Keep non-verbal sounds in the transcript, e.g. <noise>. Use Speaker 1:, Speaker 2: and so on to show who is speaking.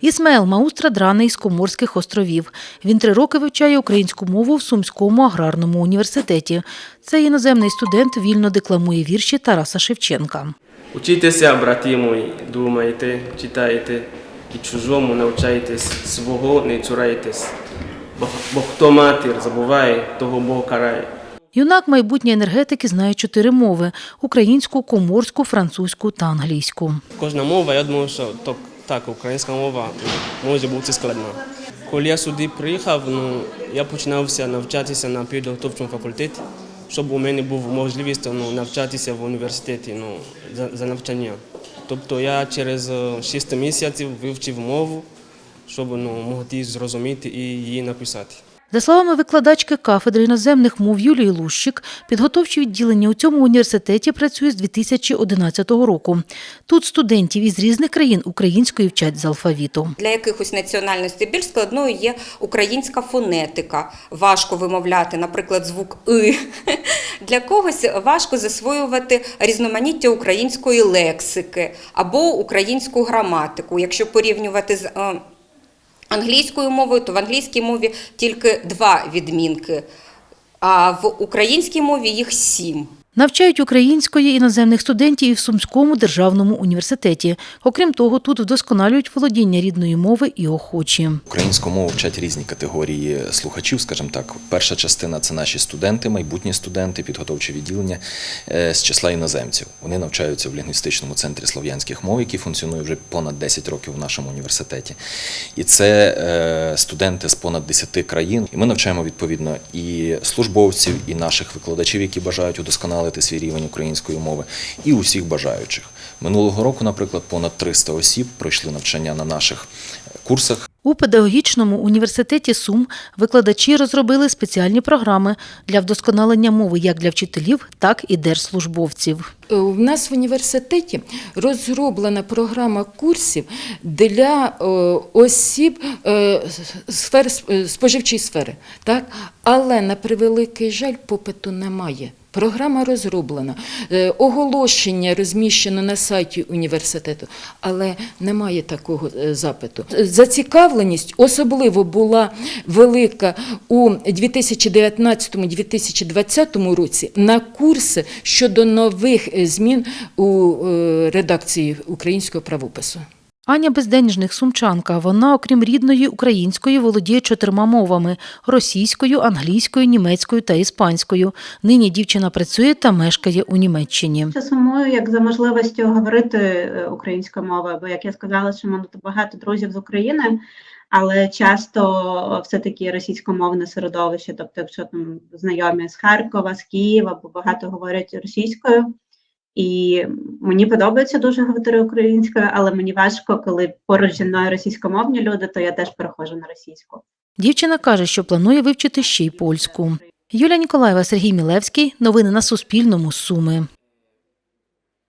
Speaker 1: Ісмаел Маустра драний з Коморських островів. Він три роки вивчає українську мову в Сумському аграрному університеті. Цей іноземний студент вільно декламує вірші Тараса Шевченка.
Speaker 2: Учітеся, брати мої, думайте, читайте, і чужому навчайтесь, свого не цурайтесь. Бо, бо хто матір забуває, того Бог карає.
Speaker 1: Юнак майбутньої енергетики знає чотири мови: українську, коморську, французьку та англійську.
Speaker 2: Кожна мова, я думаю, що так, українська мова може бути складна. Коли я сюди приїхав, ну, я починався навчатися на підготовчому факультеті, щоб у мене був можливість ну, навчатися в університеті ну, за, за навчання. Тобто я через е, 6 місяців вивчив мову, щоб ну, могти зрозуміти і її написати.
Speaker 1: За словами викладачки кафедри іноземних мов Юлії Лущик, підготовче відділення у цьому університеті працює з 2011 року. Тут студентів із різних країн української вчать з алфавіту.
Speaker 3: Для якихось національностей більш складною є українська фонетика. Важко вимовляти, наприклад, звук и. <laughs> Для когось важко засвоювати різноманіття української лексики або українську граматику. Якщо порівнювати з е, англійською мовою, то в англійській мові тільки два відмінки, а в українській мові їх сім.
Speaker 1: Навчають української іноземних студентів і в Сумському державному університеті. Окрім того, тут вдосконалюють володіння рідної мови і охочі.
Speaker 4: Українську мову вчать різні категорії слухачів, скажімо так. Перша частина це наші студенти, майбутні студенти, підготовче відділення е, з числа іноземців. Вони навчаються в лінгвістичному центрі слов'янських мов, який функціонує вже понад 10 років в нашому університеті. І це е, студенти з понад 10 країн. І ми навчаємо відповідно і службовців, і наших викладачів, які бажають удосконалити свій рівень української мови, і усіх бажаючих. Минулого року, наприклад, понад 300 осіб пройшли навчання на наших курсах.
Speaker 1: У педагогічному університеті Сум викладачі розробили спеціальні програми для вдосконалення мови як для вчителів, так і держслужбовців.
Speaker 5: Е, У нас в університеті розроблена програма курсів для е, осіб е, сфер, е, споживчої сфери. Так? Але на превеликий жаль, попиту немає. Програма розроблена, е, оголошення розміщено на сайті університету, але немає такого е, запиту. Зацікавленість особливо була велика у 2019-2020 році на курси щодо нових е, змін у редакції українського правопису.
Speaker 1: Аня безденежних сумчанка. Вона, окрім рідної української, володіє чотирма мовами: російською, англійською, німецькою та іспанською. Нині дівчина працює та мешкає у Німеччині.
Speaker 6: Це сумую як за можливістю говорити е, українською мовою, бо як я сказала, що в мене багато друзів з України, але часто все таки російськомовне середовище, тобто, якщо там знайомі з Харкова, з Києва, бо багато говорять російською. І мені подобається дуже говорити українською, але мені важко, коли поруч зі мною російськомовні люди, то я теж переходжу на російську.
Speaker 1: Дівчина каже, що планує вивчити ще й польську. Юлія Ніколаєва, Сергій Мілевський. Новини на Суспільному. Суми.